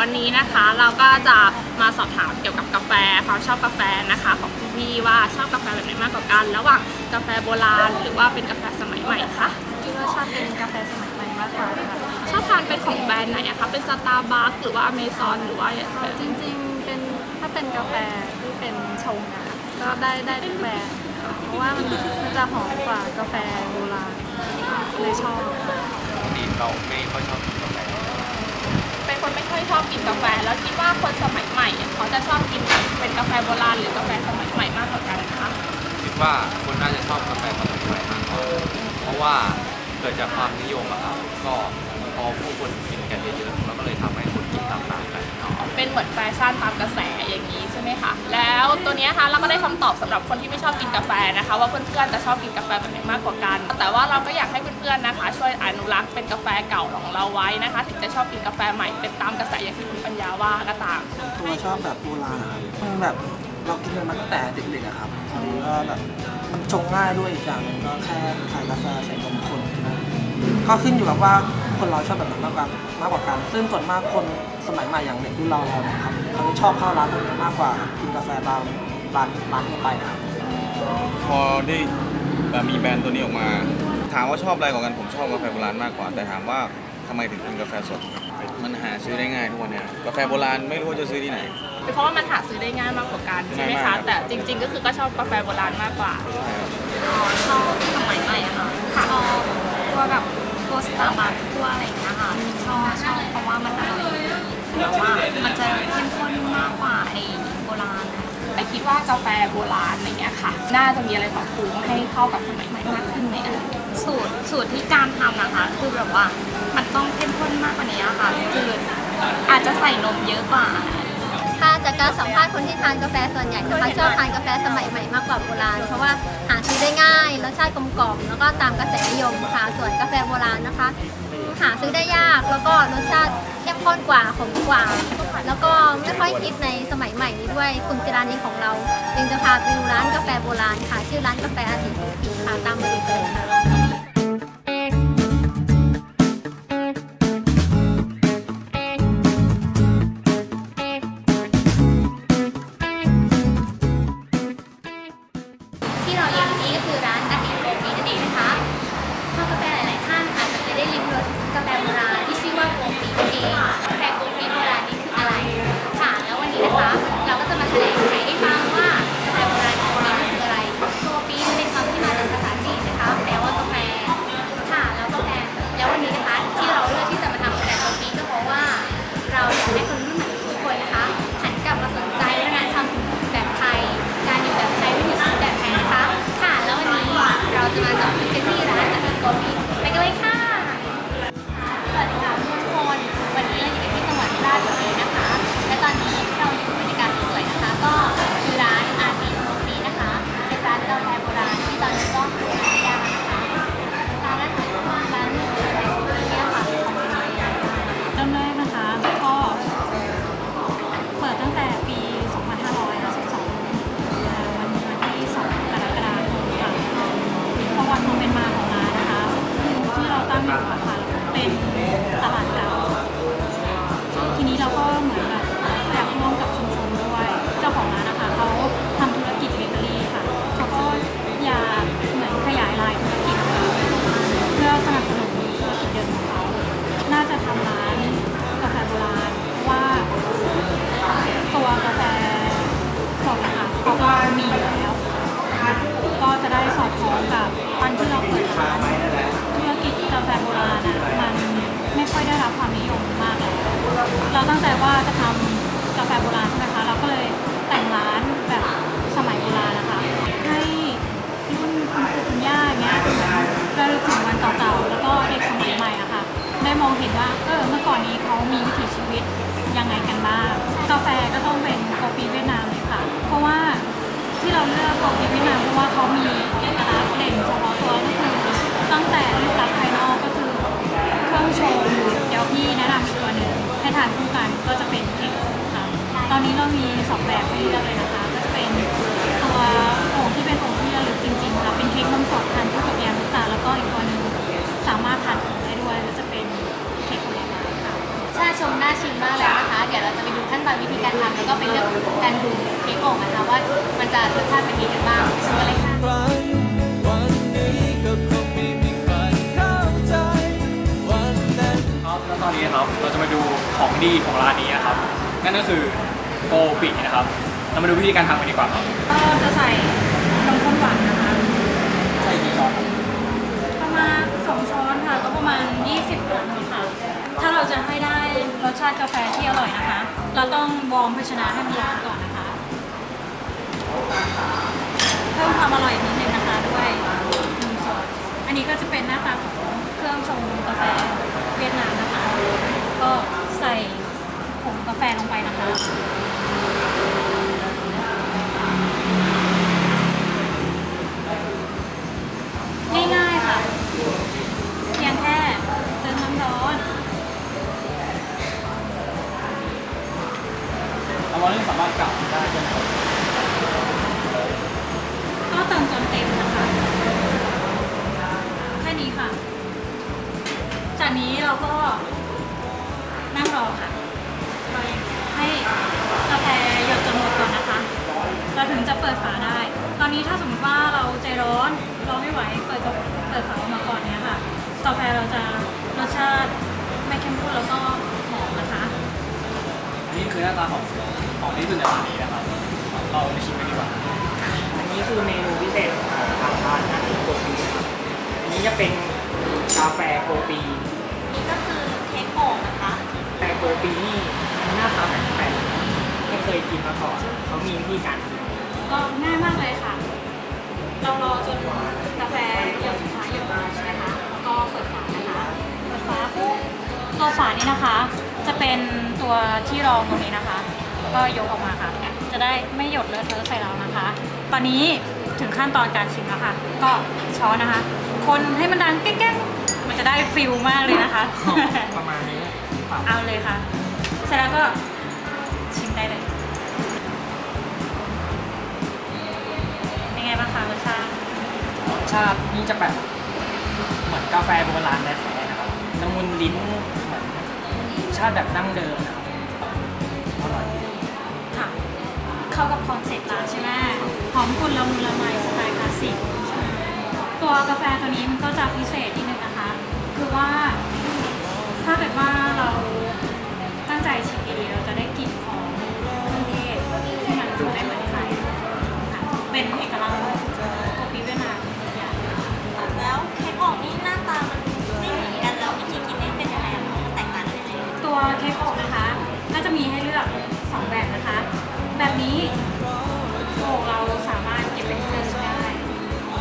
วันนี้นะคะ เราก็จะมาสอบถามเกี่ยวกับกาแฟความชอบกาแฟนะคะของพี่ว่าชอบกาแฟแบบไหนมากกว่ากัน ระหว่างกาแฟโบราณหรือว่าเป็นกาแฟสมัยใหม่คะคิดว่าชอบเป็นกาแฟสมัยใหม่มากกว่าค่ะชอบทานเป็นของแบรนด์ไหนอะคะเป็นสตาร์บัคหรือว่าอเมซอนหรือว่าจริงๆเป็นถ้าเป็นกาแฟที่เป็นชงอะก็ได้ได้ทุกแบรนด์เพราะว่ามันมันจะหอมกว่ากาแฟโบราณเลยชอบดีเราไม่ค่อยชอบ คนไม่ค่อยชอบกินกาแฟ แล้วคิดว่าคนสมัยใหม่เขาจะชอบกินเป็นกาแฟโบราณหรือกาแฟสมัยใหม่มากกว่ากันคะคิดว่าคนน่าจะชอบกาแฟสมัยใหม่มากกว่าเพราะว่าเกิดจากความนิยมอะครับก็ อผู้คนกินกันเยอะๆเราก็เลยทำให้คนกินตามๆกันเนาะเป็นเหมือนแฟชั่นตามกระแสอย่างนี้ใช่ไหมคะแล้วตัวเนี้ยค่ะเราก็ได้คำตอบสำหรับคนที่ไม่ชอบกินกาแฟนะคะ ว่าเพื่อนๆจะชอบกินกาแฟแบบไหนมากกว่ากัน แต่ว่าเราก็อยากให้เพื่อนๆนะคะ ช่วยอนุรักษ์เป็นกาแฟเก่าของเราไว้นะคะ ถึงจะชอบกินกาแฟใหม่เป็นตามกระแสอย่างที่คุณปัญญาว่าก็ตาม ตัวชอบแบบโบราณนะครับมันแบบเรากินกันมาตั้งแต่เด็กๆอะครับพอดีก็แบบมันชงง่ายด้วยอีกอย่างหนึ่งก็แค่ใส่กาแฟใส่นมคนแค่นั้นก็ขึ้นอยู่กับว่า คนเราชอบแบบไหนมากกว่ามากกว่ากัน ซึ่งส่วนมากคนสมัยใหม่อย่างเด็กรุ่นเราเราเนี่ยครับเขาจะชอบเข้าร้านพวกนี้มากกว่ากินกาแฟตามร้านร้านทั่วไปครับพอได้แบบมีแบรนด์ตัวนี้ออกมา ถามว่าชอบอะไรกว่ากันผมชอบกาแฟโบราณมากกว่า แต่ถามว่าทำไมถึงกินกาแฟสด มันหาซื้อได้ง่ายทุกวันเนี้ยกาแฟโบราณไม่รู้ว่าจะซื้อที่ไหนเป็นเพราะว่ามันหาซื้อได้ง่ายมากกว่ากันใช่ไหมง่ายคะมากแต่จริง ๆ ก็คือก็ชอบกาแฟโบราณมากกว่าใช่ครับชอบสมัยใหม่อะค่ะชอบพวกแบบพวก สตาร์บัคพวอะไรอย่างเงี้ยค่ะชอบชอบเพราะว่ามันอร่อยแต่ว่ามันจะเข้มข้นมากกว่าไอ้โบราณอะแต่คิดว่ากาแฟโบราณอะไรเงี้ยค่ะ น่าจะมีอะไรปรับปรุงให้เข้ากับสมัยใหม่มากขึ้นไหมอ่ยสูตรสูตรที่การทำนะคะ คือแบบว่ามันต้องเข้มข้นมากกว่านี้ค่ะ คืออาจจะใส่นมเยอะกว่า ถ้าจากการสัมภาษณ์คนที่ทานกาแฟส่วนใหญ่นะคะชอบทานกาแฟสมัยใหม่มากกว่าโบราณ เพราะว่าหาซื้อได้ง่ายรสชาติกลมกล่อมแล้วก็ตามกระแสนิยมค่ะส่วนกาแฟโบราณนะคะ หาซื้อได้ยากแล้วก็รสชาติเข้มข้นกว่าขมกว่า แล้วก็ไม่ค่อยคิดในสมัยใหม่นี้ด้วยกลุ่มจิรานีของเราจึงจะพาไปดูร้านกาแฟโบราณค่ะชื่อร้านกาแฟอาทิตย์ค่ะตามมาดูเลยค่ะ ที่แนะนำตัวหนึ่งให้ทานคู่กันก็จะเป็นเค้กค่ะตอนนี้เรามีสองแบบให้เลือกเลยนะคะก็จะเป็นตัวผงที่เป็นผงที่ระลึกจริงๆค่ะเป็นเค้กนมสดทานคู่กับยาลูกตาแล้วก็อีกตัวหนึ่งสามารถทานได้ด้วยก็จะเป็นเค้กผลไม้ค่ะชาชมน่าชิมมากเลยนะคะ เดี๋ยวเราจะไปดูขั้นตอนวิธีการทำแล้วก็ไปเลือกการดูเค้กโอ่งนะคะว่ามันจะรสชาติเป็นยังไงบ้างชมกันเลยค่ะ ดีของร้านนี้นะครับ นั่นก็คือโกปินะครับ เรามาดูวิธีการทำกันดีกว่าครับก็จะใส่นมข้นหวานนะคะ ใส่กี่ช้อนครับประมาณ2ช้อนค่ะ ก็ประมาณ 20กรัมค่ะ ถ้าเราจะให้ได้รสชาติกาแฟที่อร่อยนะคะ เราต้องวอร์มภาชนะให้มันร้อนก่อนนะคะ เพิ่มความอร่อยนิดนึงนะคะด้วยนมสด อันนี้ก็จะเป็นหน้าตาของเครื่องชงกาแฟเวียดนามนะคะ ก็ ใส่ผงกาแฟลงไปนะคะง่ายๆค่ะเพียงแค่เติมน้ำร้อนเรามาเรื่องสามารถกลับได้ใช่ไหมครับก็เติมจนเต็มนะคะ แค่นี้ค่ะ จากนี้เราก็ นั่งรอค่ะรออย่างเดียวให้กาแฟหยดจนหมดก่อนนะคะ เราถึงจะเปิดฝาได้ ตอนนี้ถ้าสมมติว่าเราใจร้อนรอไม่ไหวเปิดกาเปิดฝาออกมาก่อนเนี้ยค่ะ กาแฟเราจะรสชาติไม่เข้มข้นแล้วก็หอมนะคะนนี้คือหน้าตาของของที่สุดในร้านนี้นะครับเราไปชิมกันดีกว่าอันนี้คือเมนูพิเศษของทางร้านนะโกปีครับอันนี้จะเป็นกาแฟโกปีนี่ก็คือเค้กโอ่งนะคะ แต่โกปีนี่หน้าตาแปลกๆไม่เคยกินมาก่อนเขามีวิธีการกินก็ง่ายมากเลยค่ะ เรารอจนกาแฟหยดสุดท้ายหยดมาใช่ไหมคะแล้วก็เปิดฝานะคะเปิดฝาปุ๊บตัวฝานี่นะคะ จะเป็นตัวที่รองตรงนี้นะคะแล้วก็ยกออกมาค่ะ จะได้ไม่หยดเลอะเทอะใส่เรานะคะ ตอนนี้ถึงขั้นตอนการชิมแล้วค่ะ ก็ช้อนนะคะ คนให้มันดังแก้งๆมันจะได้ฟิลมากเลยนะคะ ประมาณนี้ เปล่าเอาเลยค่ะเสร็จแล้วก็ชิมได้เลยเป็นไงบ้างคะรสชาติรสชาตินี่จะแบบเหมือนกาแฟโบราณแท้ๆนะครับละมุนลิ้นเหมือนรสชาติแบบดั้งเดิมนะครับอร่อยค่ะ เข้ากับคอนเซ็ปต์ร้านใช่ไหมหอมกลุ่นละมุนละไมสไตล์คลาสสิกตัวกาแฟตัวนี้มันก็จะพิเศษนิดนึงนะคะ คือว่าถ้าเกิดว่าเราตั้ง ใจชิมดีๆเราจะได้กลิ่นของเครื่องเทศที่มันดูไม่เหมือนใครค่ะเป็นเอกลักษณ์ของโกปีเวียดนามอีกอย่างแล้วเค้กอ่องนี่หน้าตามันไม่เหมือนกันแล้ววิธีกินนี่เป็นยังไงมันแตกต่างกันยังไงตัวเค้กโอกนะคะก็จะมีให้เลือก2แบบนะคะ แบบนี้โอกเราสามารถเก็บเป็นเครื่องได้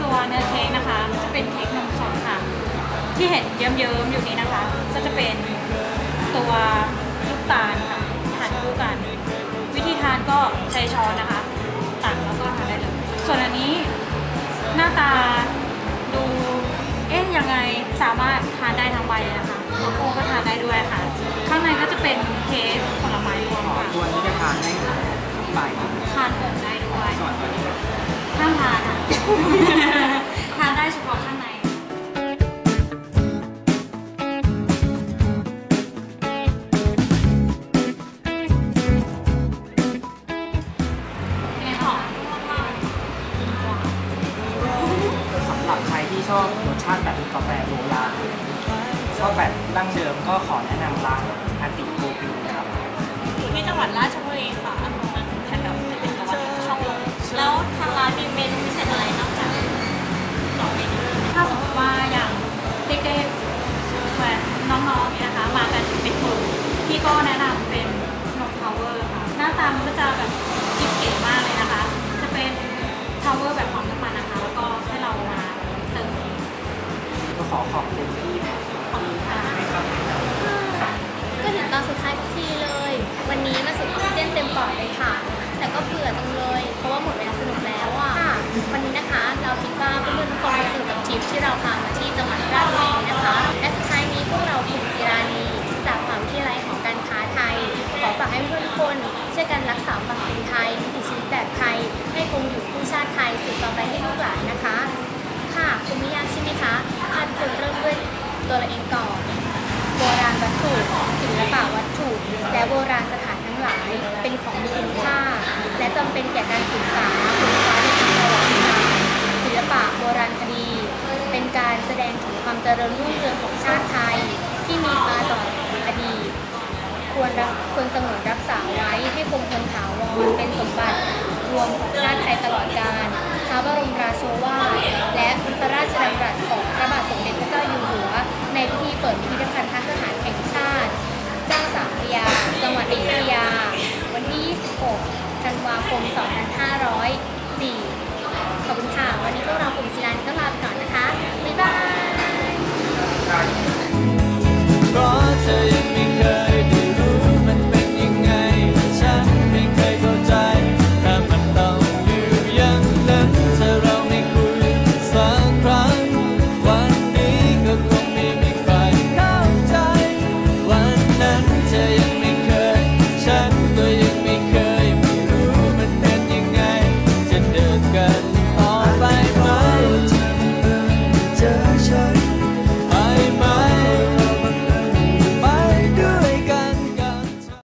ตัวเนื้อเค้กนะคะจะเป็นเค้กนมสดค่ะ ที่เห็นเยิ้มๆอยู่นี้นะคะ ก็จะเป็นตัว ตาลค่ะทานคู่กัน วิธีทานก็ใช้ช้อนนะคะ ตักแล้วก็ทานได้เลยส่วนอันนี้หน้าตาดูเอ๊ะยังไงสามารถทานได้ทั้งใบเลยนะคะมะม่วงก็ทานได้ด้วยค่ะ ข้างในก็จะเป็นเค้กผลไม้รวมค่ะตัวนี้จะทานได้ทั้งใบทานผงได้ด้วยส่วนตัวนี้ห้ามทานค่ะ ทานได้เฉพาะข้างใน ก็แนะนำเป็นนมพาวเวอร์ค่ะ หน้าตามันก็จะแบบกิ๊บเก๋มากเลยนะคะ จะเป็นทาวเวอร์แบบความน้ำมันนะคะ แล้วก็ให้เรามาเติม ก็ขอขอบคุณที่ เริญรุ่งเรืองของชาติไทย ที่มีมาต่ออดีตควรควรสงวนรักษาไว้ให้คงทนถาวรเป็นสมบัติรวมของชาติไทยตลอดกาลพระบรมราโชวาทและพระราชดำรัสของพระบาทสมเด็จพระเจ้าอยู่หัว ในพิธีเปิดพิพิธภัณฑ์ทหารแห่งชาติ เจ้าสามพยาจังหวัดอยุธยา